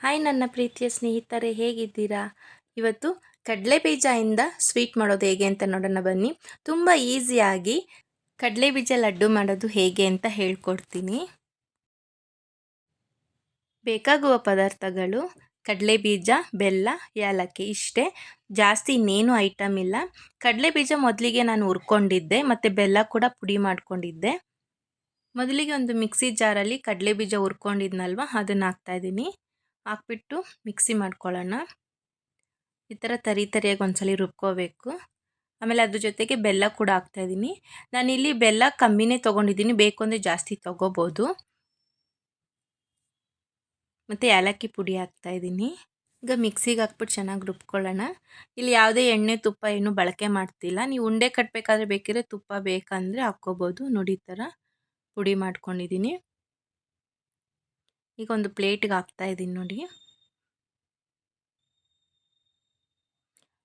Hi ನನ್ನ ಪ್ರೀತಿಯ ಸ್ನೇಹಿತರೆ, ಹೇಗಿದ್ದೀರಾ? ಇವತ್ತು ಕಡಲೆ ಬೀಜದಿಂದ ಸ್ವೀಟ್ ಮಾಡೋದು ಹೇಗೆ ಅಂತ ನೋಡೋಣ ಬನ್ನಿ. ತುಂಬ ಈಸಿಯಾಗಿ ಕಡಲೆ ಬೀಜ ಲಡ್ಡು ಮಾಡೋದು ಹೇಗೆ ಅಂತ ಹೇಳ್ಕೊಡ್ತೀನಿ. ಬೇಕಾಗುವ ಪದಾರ್ಥಗಳು, ಕಡಲೆ ಬೀಜ, ಬೆಲ್ಲ, ಏಲಕ್ಕಿ ಇಷ್ಟೇ. ಜಾಸ್ತಿ ಇನ್ನೇನು ಐಟಮ್ ಇಲ್ಲ. ಕಡಲೆ ಬೀಜ ಮೊದಲಿಗೆ ನಾನು ಹುರ್ಕೊಂಡಿದ್ದೆ, ಮತ್ತು ಬೆಲ್ಲ ಕೂಡ ಪುಡಿ ಮಾಡ್ಕೊಂಡಿದ್ದೆ. ಮೊದಲಿಗೆ ಒಂದು ಮಿಕ್ಸಿ ಜಾರಲ್ಲಿ ಕಡಲೆ ಬೀಜ ಹುರ್ಕೊಂಡಿದ್ನಲ್ವ, ಅದನ್ನು ಹಾಕ್ತಾಯಿದ್ದೀನಿ ಹಾಕ್ಬಿಟ್ಟು ಮಿಕ್ಸಿ ಮಾಡ್ಕೊಳ್ಳೋಣ. ಈ ಥರ ತರಿ ತರಿಯಾಗಿ ಒಂದ್ಸಲಿ ರುಬ್ಕೋಬೇಕು. ಆಮೇಲೆ ಅದ್ರ ಜೊತೆಗೆ ಬೆಲ್ಲ ಕೂಡ ಹಾಕ್ತಾಯಿದ್ದೀನಿ ನಾನಿಲ್ಲಿ ಬೆಲ್ಲ ಕಮ್ಮಿನೇ ತೊಗೊಂಡಿದ್ದೀನಿ. ಬೇಕು ಅಂದರೆ ಜಾಸ್ತಿ ತೊಗೋಬೋದು. ಮತ್ತು ಏಲಕ್ಕಿ ಪುಡಿ ಹಾಕ್ತಾಯಿದ್ದೀನಿ ಈಗ ಮಿಕ್ಸಿಗೆ ಹಾಕ್ಬಿಟ್ಟು ಚೆನ್ನಾಗಿ ರುಬ್ಕೊಳ್ಳೋಣ. ಇಲ್ಲಿ ಯಾವುದೇ ಎಣ್ಣೆ, ತುಪ್ಪ ಏನು ಬಳಕೆ ಮಾಡ್ತಿಲ್ಲ. ನೀವು ಉಂಡೆ ಕಟ್ಟಬೇಕಾದ್ರೆ ಬೇಕಿದ್ರೆ ತುಪ್ಪ ಬೇಕಂದರೆ ಹಾಕ್ಕೋಬೋದು. ನೋಡಿ ಥರ ಪುಡಿ ಮಾಡ್ಕೊಂಡಿದ್ದೀನಿ. ಈಗ ಒಂದು ಪ್ಲೇಟಿಗೆ ಹಾಕ್ತಾ ಇದ್ದೀನಿ ನೋಡಿ.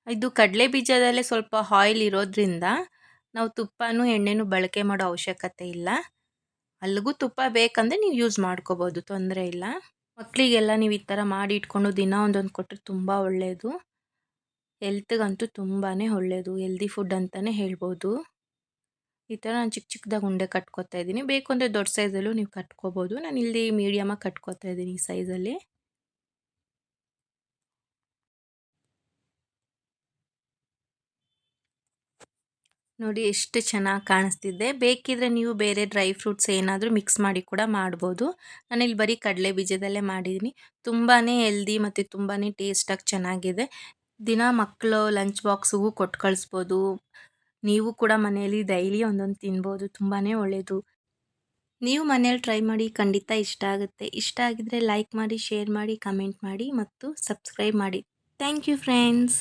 ಇದು ಕಡಲೆ ಬೀಜದಲ್ಲೇ ಸ್ವಲ್ಪ ಆಯಿಲ್ ಇರೋದ್ರಿಂದ ನಾವು ತುಪ್ಪನೂ, ಎಣ್ಣೆನೂ ಬಳಕೆ ಮಾಡೋ ಅವಶ್ಯಕತೆ ಇಲ್ಲ. ಅಲ್ಲಿಗೂ ತುಪ್ಪ ಬೇಕಂದರೆ ನೀವು ಯೂಸ್ ಮಾಡ್ಕೋಬೋದು, ತೊಂದರೆ ಇಲ್ಲ. ಮಕ್ಕಳಿಗೆಲ್ಲ ನೀವು ಈ ಥರ ಮಾಡಿ ಇಟ್ಕೊಂಡು ದಿನ ಒಂದೊಂದು ಕೊಟ್ಟರೆ ತುಂಬ ಒಳ್ಳೆಯದು ಹೆಲ್ತ್ಗಂತೂ ತುಂಬಾ ಒಳ್ಳೆಯದು ಹೆಲ್ದಿ ಫುಡ್ ಅಂತಲೇ ಹೇಳ್ಬೋದು. ಈ ಥರ ನಾನು ಚಿಕ್ಕ ಚಿಕ್ಕದಾಗಿ ಉಂಡೆ ಕಟ್ಕೋತಾ ಇದ್ದೀನಿ. ಬೇಕು ಅಂದರೆ ದೊಡ್ಡ ಸೈಜಲ್ಲೂ ನೀವು ಕಟ್ಕೋಬೋದು. ನಾನು ಇಲ್ಲಿ ಮೀಡಿಯಮಾಗಿ ಕಟ್ಕೋತಾ ಇದ್ದೀನಿ ಈ ಸೈಜಲ್ಲಿ. ನೋಡಿ ಎಷ್ಟು ಚೆನ್ನಾಗಿ ಕಾಣಿಸ್ತಿದೆ ಬೇಕಿದ್ರೆ ನೀವು ಬೇರೆ ಡ್ರೈ ಫ್ರೂಟ್ಸ್ ಏನಾದರೂ ಮಿಕ್ಸ್ ಮಾಡಿ ಕೂಡ ಮಾಡ್ಬೋದು. ನಾನಿಲ್ಲಿ ಬರೀ ಕಡಲೆ ಬೀಜದಲ್ಲೇ ಮಾಡಿದ್ದೀನಿ. ತುಂಬಾ ಹೆಲ್ದಿ ಮತ್ತು ತುಂಬಾ ಟೇಸ್ಟಾಗಿ ಚೆನ್ನಾಗಿದೆ. ದಿನ ಮಕ್ಕಳು ಲಂಚ್ ಬಾಕ್ಸಿಗೂ ಕೊಟ್ಟು ಕಳಿಸ್ಬೋದು. ನೀವು ಕೂಡ ಮನೆಯಲ್ಲಿ ಡೈಲಿ ಒಂದೊಂದು ತಿನ್ಬೋದು ತುಂಬಾ ಒಳ್ಳೆಯದು ನೀವು ಮನೇಲಿ ಟ್ರೈ ಮಾಡಿ, ಖಂಡಿತ ಇಷ್ಟ ಆಗುತ್ತೆ. ಇಷ್ಟ ಆಗಿದ್ರೆ ಲೈಕ್ ಮಾಡಿ, ಶೇರ್ ಮಾಡಿ, ಕಮೆಂಟ್ ಮಾಡಿ ಮತ್ತು ಸಬ್ಸ್ಕ್ರೈಬ್ ಮಾಡಿ. Thank you friends.